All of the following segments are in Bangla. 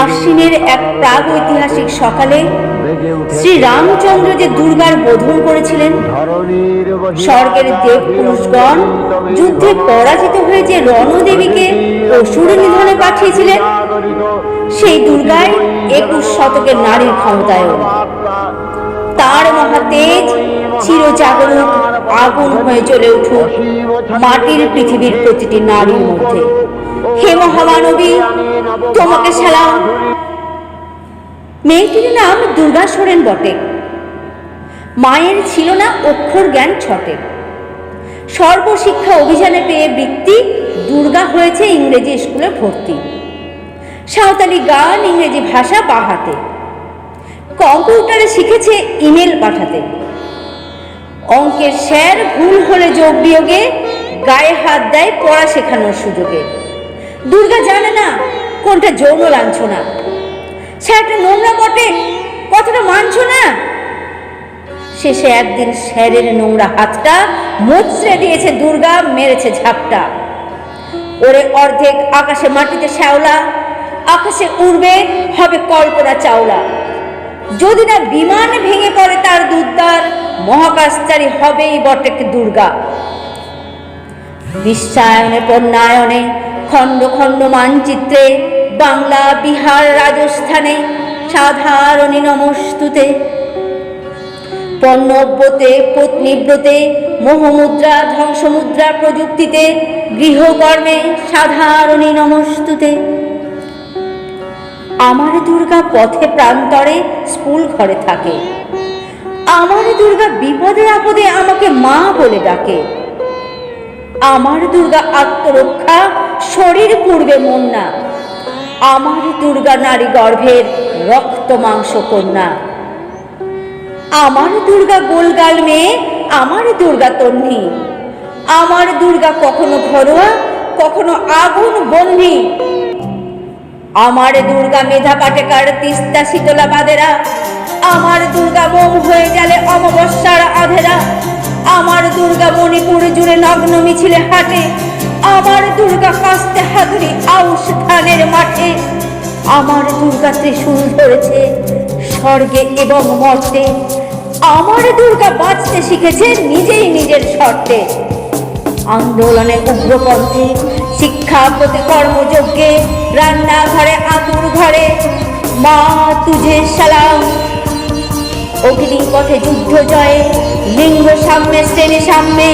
আশ্বিনের এক প্রাগ ঐতিহাসিক সকালে শ্রী রামচন্দ্র যে দুর্গার বোধন করেছিলেন, স্বর্গের দেব পুরুষগণ যুদ্ধে পরাজিত হয়ে যে রণদেবীকে অসুর নিধনে পাঠিয়েছিলেন, সেই দুর্গায় একুশ শতকের নারীর ক্ষমতায়ন। তার মহাতেজ চিরজাগরুক আগুন হয়ে চলে উঠুক মাটির পৃথিবীর প্রতিটি নারীর মধ্যে। হে মহামানবী, তোমাকে সালাম। মেয়েটির নাম দুর্গা সোরেন বটে। মায়ের ছিল না অক্ষর জ্ঞান ছটে। সর্বশিক্ষা অভিযানে পেয়ে বৃত্তি দুর্গা হয়েছে ইংরেজি স্কুলে ভর্তি। সাঁওতালি গান, ইংরেজি ভাষা বাহাতে। কম্পিউটারে শিখেছে ইমেল পাঠাতে। অঙ্কের স্যার ভুল হলে যোগ বিয়োগে গায়ে হাত দেয় পড়া শেখানোর সুযোগে। দুর্গা জানে না কোনটা যৌন লাঞ্ছনা। স্যারটা নোংরা বটে, কথাটা মানছ না? শেষে একদিন স্যারের নোংরা হাতটা মুচড়ে দিয়েছে দুর্গা, মেরেছে ঝাপটা। ওরে অর্ধেক আকাশে মাটিতে শ্যাওলা, আকাশে উড়বে, হবে কল্পনা চাওলা। যদি না বিমান ভেঙে পড়ে তার দুর্দার মহাকাশচারী হবেই বটে দুর্গা। বিশ্বায়নে, পণ্যায়নে খণ্ড খণ্ড মানচিত্রে বাংলা বিহার রাজস্থানে সাধারণী নমস্তুতে। পণ্যব্রতে, পত্নীব্রতে, মোহমুদ্রা, ধ্বংসমুদ্রা প্রযুক্তিতে, গৃহকর্মে সাধারণী নমস্তুতে। আমার দুর্গা পথে প্রান্তরে স্কুল ঘরে থাকে। আমার দুর্গা বিপদে আপদে আমাকে মা বলে ডাকে। আমার দুর্গা আত্মরক্ষা শরীর পূর্বে মন না। আমার দুর্গা নারী গর্ভের রক্ত মাংস কন্যা। আমার দুর্গা গোলগাল মেয়ে, আমার দুর্গা তন্নি। আমার দুর্গা কখনো ঘরোয়া, কখনো আগুন বন্যি আমার দুর্গা মেধা পাটেকার তিস্তা শীতলা বাদেরা আমার দুর্গা মোম হয়ে গেলে অমাবস্যার আধেরা। আমার দুর্গা মণিপুর জুড়ে নগ্ন মিছিলে হাটে। আমার দুর্গা কাস্তে হাতুড়ি আউশ ধানের মাঠে। আমার দুর্গা ত্রিশূল ধরেছে স্বর্গে এবং মর্তে। আমার দুর্গা বাঁচতে শিখেছে নিজেই নিজের শর্তে। আন্দোলনে উগ্রপন্থে, শিক্ষা প্রতি কর্মযজ্ঞে, রান্নাঘরে আতুর ঘরে। মা, তুঝে, সালাম অগ্নি পথে যুদ্ধ জয়ে, লিঙ্গ সাম্যে, শ্রেণি সাম্যে,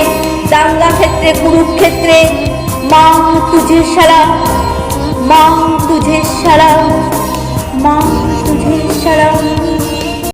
দাঙ্গা ক্ষেত্রে কুরুক্ষেত্রে মাং তুঝে সারা, মাং তুঝে সারা, মাং তুঝে সারা।